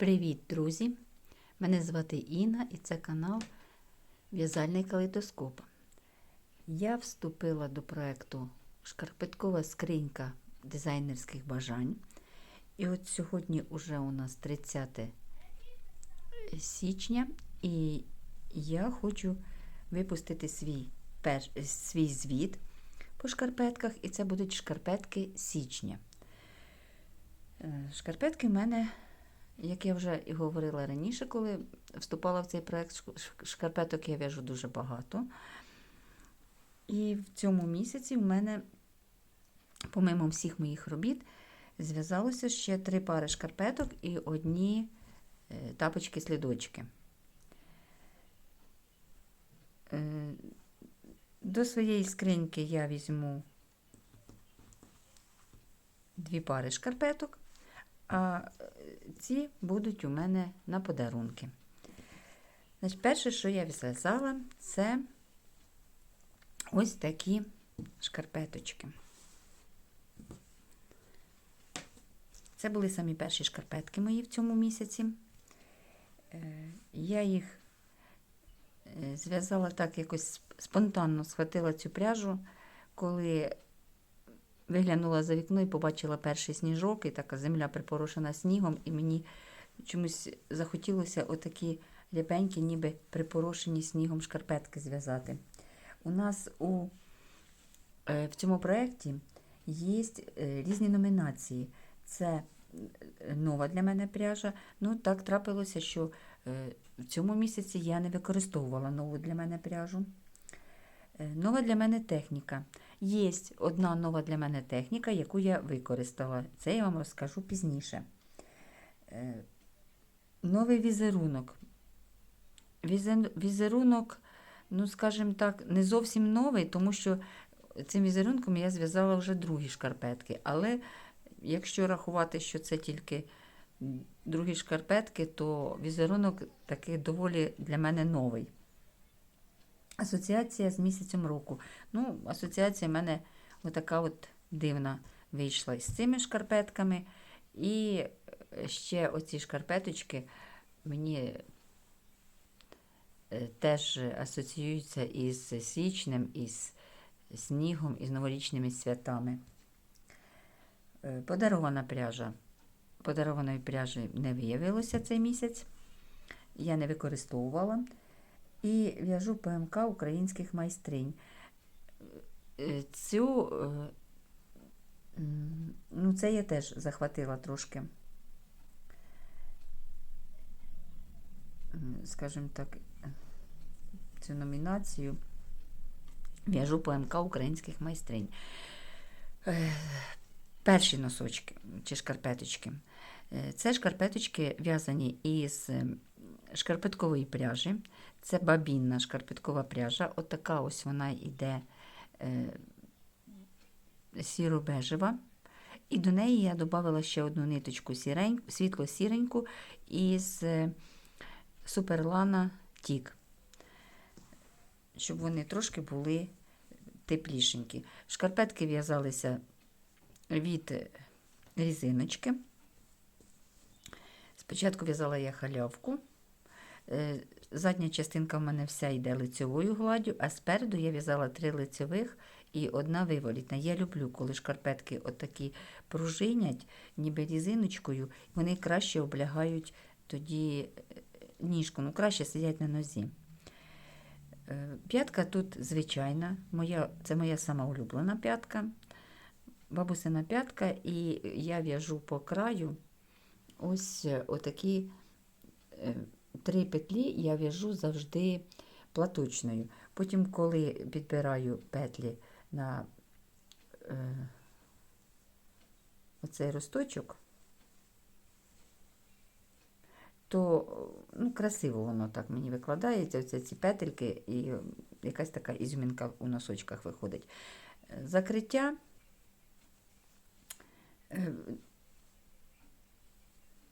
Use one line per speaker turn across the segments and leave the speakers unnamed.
Привіт, друзі! Мене звати Інна і це канал В'язальний калейдоскоп. Я вступила до проєкту Шкарпеткова скринька дизайнерських бажань. І от сьогодні вже у нас 30 січня, і я хочу випустити свій, пер... свій звіт по шкарпетках, і це будуть шкарпетки січня. Е, Шкарпетки в мене як я вже і говорила раніше, коли вступала в цей проект шкарпеток, я в'яжу дуже багато. І в цьому місяці в мене, помимо всіх моїх робіт, зв'язалося ще три пари шкарпеток і одні тапочки-слідочки. Е, до своєї скриньки я візьму дві пари шкарпеток. А ці будуть у мене на подарунки. Значить, Перше, що я зв'язала, це ось такі шкарпеточки. Це були самі перші шкарпетки мої в цьому місяці. Я їх зв'язала так якось спонтанно схватила цю пряжу, коли виглянула за вікно і побачила перший сніжок, і така земля припорошена снігом, і мені чомусь захотілося отакі рябенькі, ніби припорошені снігом шкарпетки зв'язати. У нас у, в цьому проєкті є різні номінації. Це нова для мене пряжа. Ну, так трапилося, що в цьому місяці я не використовувала нову для мене пряжу. Нова для мене техніка. Є одна нова для мене техніка, яку я використала. Це я вам розкажу пізніше. Новий візерунок. Візерунок, ну, скажімо так, не зовсім новий, тому що цим візерунком я зв'язала вже другі шкарпетки. Але якщо рахувати, що це тільки другі шкарпетки, то візерунок такий доволі для мене новий. Асоціація з місяцем року. Ну, асоціація в мене отака от дивна вийшла з цими шкарпетками. І ще оці шкарпеточки мені теж асоціюються із січнем, із снігом, із новорічними святами. Подарована пряжа. Подарованої пряжі не виявилося цей місяць. Я не використовувала і в'яжу ПМК українських майстринь. Цю, ну, це я теж захватила трошки, скажімо так, цю номінацію в'яжу ПМК українських майстринь. Перші носочки чи шкарпеточки. Це шкарпеточки в'язані із шкарпеткової пряжі. Це бабінна шкарпеткова пряжа. Отака ось вона йде е, сіро-бежева. І до неї я додала ще одну ниточку світло-сіреньку із Суперлана Тік, щоб вони трошки були теплішенькі. Шкарпетки в'язалися від різиночки. Спочатку в'язала я халявку. Задня частинка в мене вся йде лицьовою гладдю, а спереду я в'язала три лицьових і одна виворітна. Я люблю, коли шкарпетки отакі пружинять, ніби різиночкою, вони краще облягають тоді ніжку, ну краще сидять на нозі. П'ятка тут звичайна, моя, це моя сама улюблена п'ятка, бабусина п'ятка, і я в'яжу по краю ось отакі три петлі я в'яжу завжди платочною. Потім, коли підбираю петлі на е, оцей росточок, то ну, красиво воно так мені викладається, оце ці петельки, і якась така ізюмінка у носочках виходить. Закриття.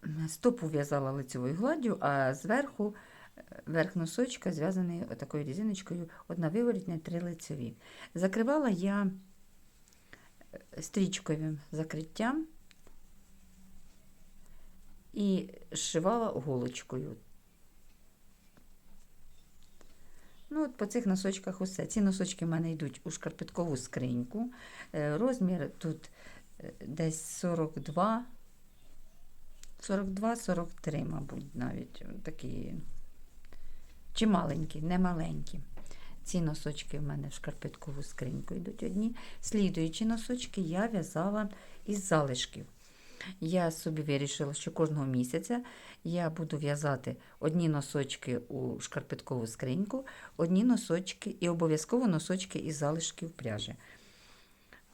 Е, Стопу в'язала лицевою гладдю, а зверху верх носочка зв'язаний такою різиночкою, одна виворітня, три лицеві. Закривала я стрічковим закриттям і зшивала голочкою. Ну, от по цих носочках усе. Ці носочки в мене йдуть у шкарпеткову скриньку. Е, Розмір тут е, десь 42, 42-43, мабуть, навіть такі чи маленькі, не маленькі. Ці носочки в мене в шкарпеткову скриньку йдуть одні. Слідуючі носочки я в'язала із залишків. Я собі вирішила, що кожного місяця я буду в'язати одні носочки у шкарпеткову скриньку, одні носочки і обов'язково носочки із залишків пряжі.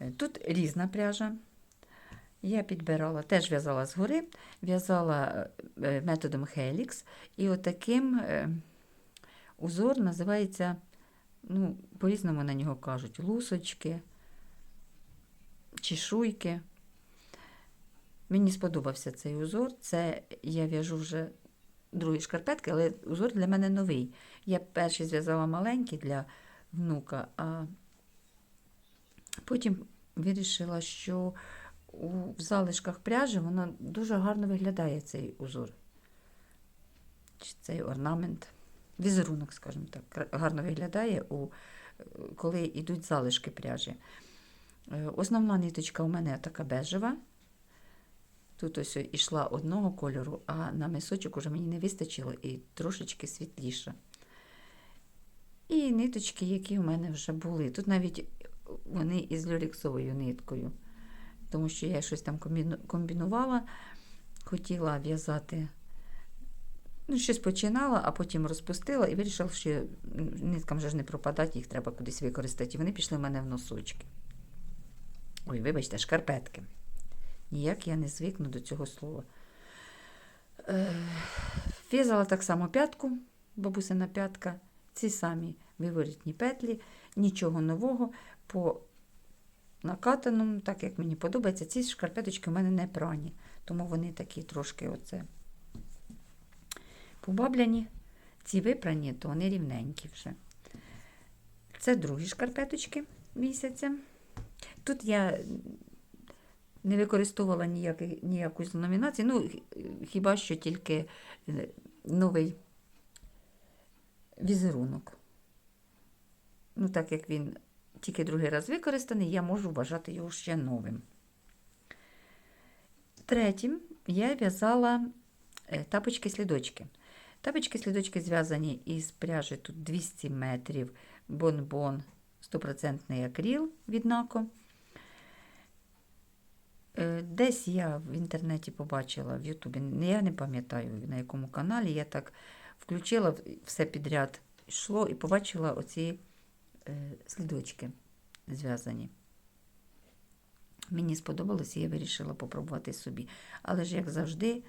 Е, Тут різна пряжа. Я підбирала, теж в'язала згори, в'язала е, методом Helix, і отаким е, узор називається, ну, по-різному на нього кажуть, лусочки, чешуйки. Мені сподобався цей узор. Це я в'яжу вже другі шкарпетки, але узор для мене новий. Я перший зв'язала маленький для внука, а потім вирішила, що в залишках пряжі воно дуже гарно виглядає цей узор. Чи цей орнамент, візерунок, скажімо так, гарно виглядає, у, коли йдуть залишки пряжі. Е, Основна ниточка у мене така бежева. Тут ось ішла одного кольору, а на мисочок уже мені не вистачило і трошечки світліша. І ниточки, які в мене вже були. Тут навіть вони із люрексовою ниткою, тому що я щось там комбінувала, хотіла в'язати, ну, щось починала, а потім розпустила і вирішила, що ниткам вже ж не пропадати, їх треба кудись використати. І вони пішли в мене в носочки. Ой, вибачте, шкарпетки. Ніяк я не звикну до цього слова. Е, В'язала так само п'ятку, бабусина п'ятка, ці самі виворітні петлі, нічого нового. По накатаному, так як мені подобається, ці шкарпеточки у мене не прані, тому вони такі трошки оце побабляні. Ці випрані, то вони рівненькі вже. Це другі шкарпеточки місяця. Тут я не використовувала ніякий, ніяку з номінацій, ну, хіба що тільки е, новий візерунок. Ну, так як він тільки другий раз використаний, я можу вважати його ще новим. Третім я в'язала е, тапочки-слідочки. Тапочки-слідочки зв'язані із пряжі тут 200 метрів, бонбон, 100% акріл від Нако. Е, Десь я в інтернеті побачила в Ютубі, я не пам'ятаю на якому каналі, я так включила все підряд, йшло і побачила оці слідочки зв'язані. Мені сподобалось, і я вирішила попробувати собі. Але ж, як завжди,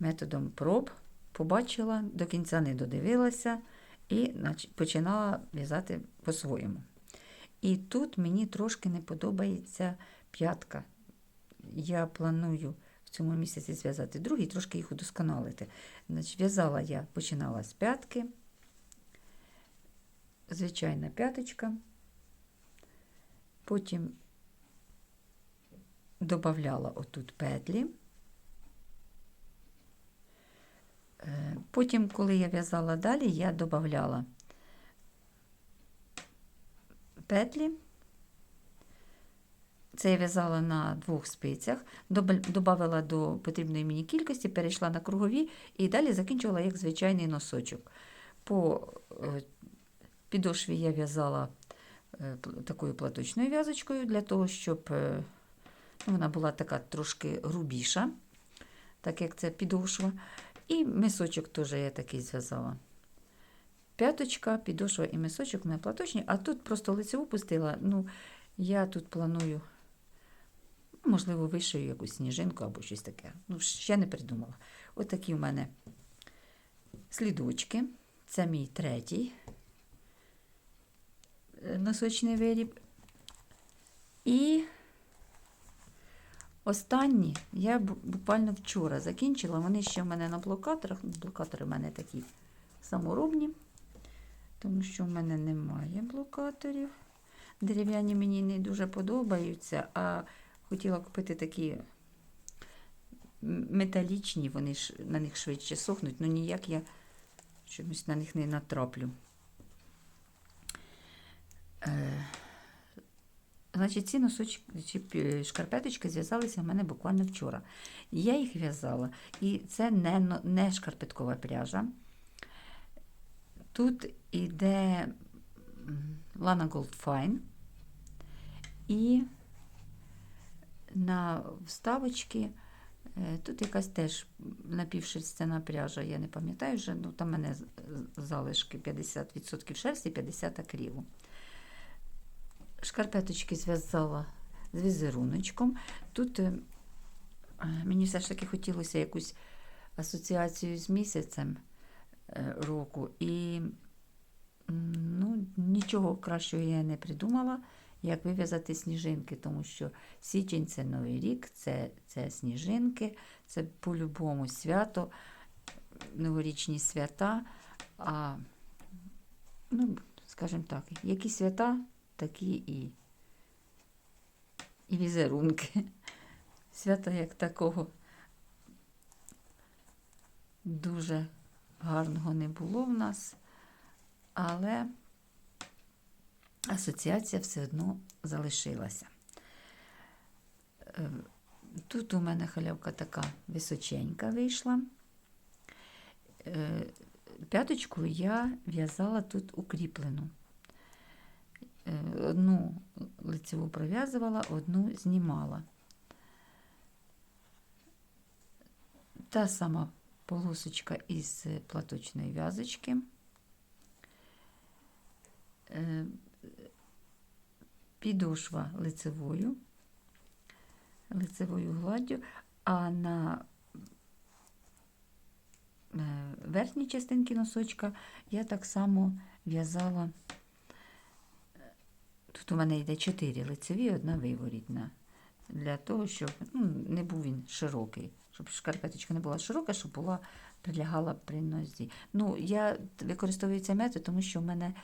методом проб побачила, до кінця не додивилася і починала в'язати по-своєму. І тут мені трошки не подобається п'ятка. Я планую в цьому місяці зв'язати другий, трошки їх удосконалити. Значить, в'язала я, починала з п'ятки, звичайна п'яточка, потім додавала отут петлі. Е, Потім, коли я в'язала далі, я додавала петлі. Це я в'язала на двох спицях, додавала до потрібної мені кількості, перейшла на кругові і далі закінчувала як звичайний носочок. По е, підошві я в'язала е, такою платочною в'язочкою для того, щоб е, ну, вона була така трошки грубіша, так як це підошва. І мисочок теж я такий зв'язала. П'яточка, підошва і мисочок у мене платочні, а тут просто лицеву пустила. Ну, я тут планую, ну, можливо, вишию якусь сніжинку або щось таке. Ну, ще не придумала. Ось такі в мене слідочки. Це мій третій носочний виріб. І останні я буквально вчора закінчила. Вони ще в мене на блокаторах. Ну, Блокатори в мене такі саморобні, тому що в мене немає блокаторів. Дерев'яні мені не дуже подобаються, а хотіла купити такі металічні, вони на них швидше сохнуть, ну ніяк я чомусь на них не натраплю. Е, Значить, ці носочки чи шкарпеточки зв'язалися в мене буквально вчора. Я їх в'язала, і це не, не шкарпеткова пряжа. Тут іде Lana Gold Fine. І на вставочки е, тут якась теж напівшерстяна пряжа, я не пам'ятаю вже, ну там в мене залишки 50% шерсті, 50 акрилу. Шкарпеточки зв'язала з візеруночком. Тут е, е, мені все ж таки хотілося якусь асоціацію з місяцем е, року. І ну, нічого кращого я не придумала, як вив'язати сніжинки, тому що січень це Новий рік, це, це сніжинки, це по-любому свято, новорічні свята. А, ну, скажімо так, які свята, такі і, і візерунки. Свята як такого дуже гарного не було в нас, але асоціація все одно залишилася. Е, Тут у мене халявка така височенька вийшла. Е, П'яточку я в'язала тут укріплену. Е, Одну лицеву пров'язувала, одну знімала. Та сама полосочка із платочної в'язочки. Е, Підошва лицевою, лицевою гладдю, а на е, верхній частинці носочка я так само в'язала. Тут у мене йде 4 лицеві, одна виворітна. Для того, щоб ну, не був він широкий, щоб шкарпеточка не була широка, щоб була прилягала при нозі. Ну, я використовую цей метод, тому що в мене,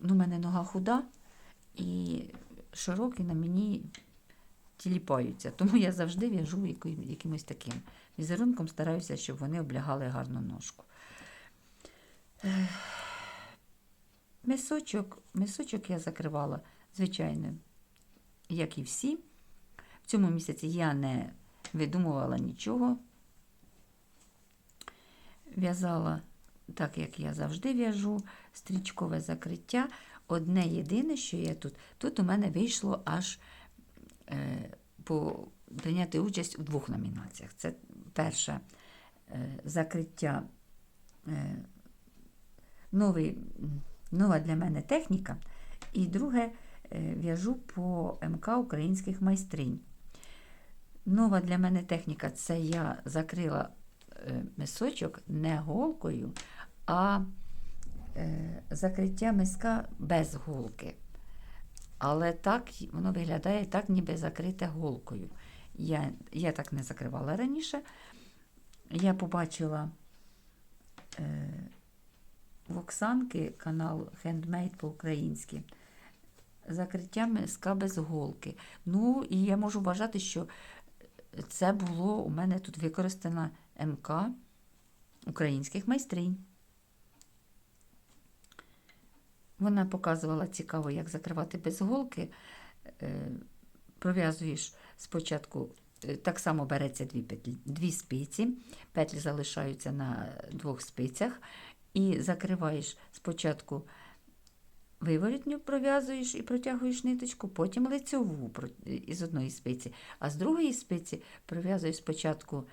ну, в мене нога худа і широкі на мені тіліпаються. Тому я завжди в'яжу якимось таким візерунком, стараюся, щоб вони облягали гарну ножку. Мисочок, мисочок я закривала, звичайно, як і всі. В цьому місяці я не видумувала нічого. В'язала так, як я завжди в'яжу, стрічкове закриття. Одне єдине, що є тут, тут у мене вийшло аж е, по, прийняти участь у двох номінаціях. Це перше е, закриття, е, новий, нова для мене техніка, і друге е, в'яжу по МК українських майстринь. Нова для мене техніка це я закрила е, мисочок не голкою, а е, закриття миска без голки. Але так воно виглядає так, ніби закрите голкою. Я, я так не закривала раніше. Я побачила Оксанки канал Handmade по-українськи. Закриття миска без голки. Ну, і я можу вважати, що це було у мене тут використана МК українських майстринь. Вона показувала цікаво, як закривати без голки. Е, Пров'язуєш спочатку, е, так само береться дві, петлі, дві спиці, петлі залишаються на двох спицях, і закриваєш спочатку виворітню пров'язуєш і протягуєш ниточку, потім лицьову із одної спиці, а з другої спиці пров'язуєш спочатку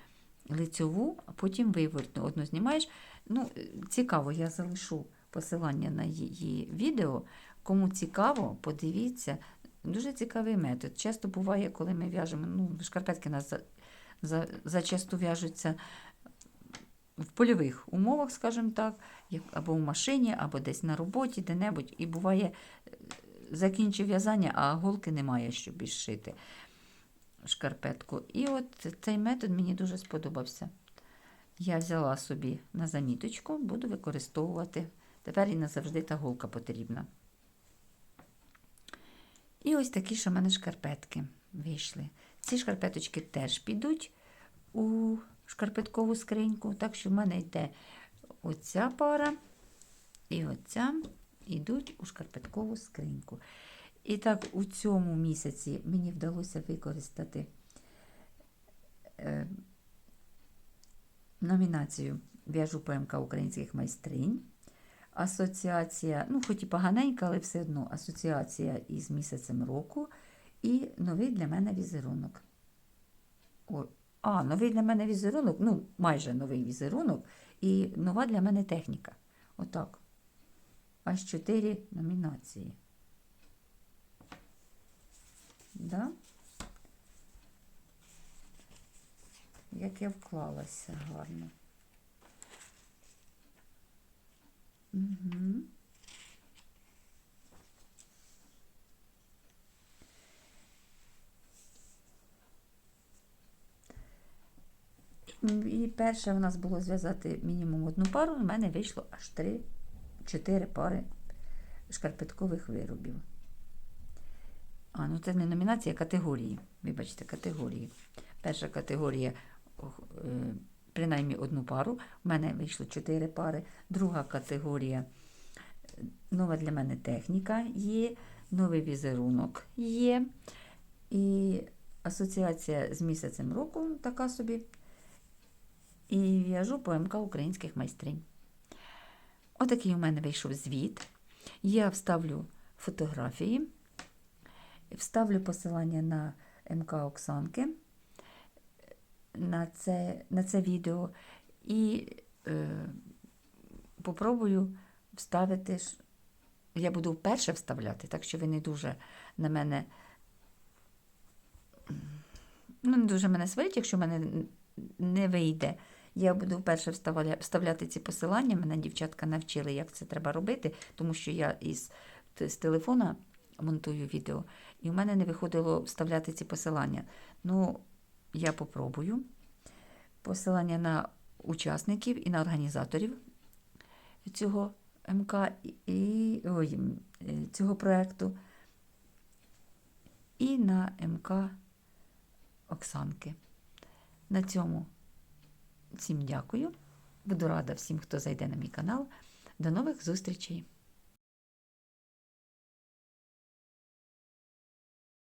лицьову, а потім виворітну. Одну знімаєш. Ну, цікаво, я залишу посилання на її відео. Кому цікаво, подивіться. Дуже цікавий метод. Часто буває, коли ми в'яжемо, ну, шкарпетки нас за, за, зачасту в'яжуться в польових умовах, скажімо так, або в машині, або десь на роботі, де-небудь. І буває, е, закінчив в'язання, а голки немає, щоб підшити шкарпетку. І от цей метод мені дуже сподобався. Я взяла собі на заміточку, буду використовувати. Тепер і назавжди та голка потрібна. І ось такі ж у мене шкарпетки вийшли. Ці шкарпеточки теж підуть у шкарпеткову скриньку. Так що в мене йде оця пара і оця йдуть у шкарпеткову скриньку. І так, у цьому місяці мені вдалося використати е, номінацію В'яжу ПМК українських майстринь. Асоціація, ну, хоч і поганенька, але все одно асоціація із місяцем року і новий для мене візерунок. О, а, новий для мене візерунок, ну, майже новий візерунок, і нова для мене техніка. Отак. Аж чотири номінації. Да? Як я вклалася гарно. Угу. І перше у нас було зв'язати мінімум одну пару, у мене вийшло аж три, чотири пари шкарпеткових виробів. А, ну це не номінація, а категорії. Вибачте, категорії. Перша категорія, е, принаймні одну пару. У мене вийшло чотири пари. Друга категорія нова для мене техніка є, новий візерунок є. І асоціація з місяцем року така собі. І в'яжу ПМК українських майстринь. Отакий у мене вийшов звіт. Я вставлю фотографії, вставлю посилання на МК Оксанки на це, на це відео і е, попробую вставити. Я буду вперше вставляти, так що ви не дуже на мене. Ну, не дуже мене сваріть, якщо в мене не вийде. Я буду вперше вставляти ці посилання. Мене дівчатка навчили, як це треба робити, тому що я із з телефона монтую відео, і в мене не виходило вставляти ці посилання. Ну, я попробую. Посилання на учасників і на організаторів цього МК і- ой, е, цього проєкту, і на МК Оксанки. На цьому всім дякую. Буду рада всім, хто зайде на мій канал. До нових зустрічей!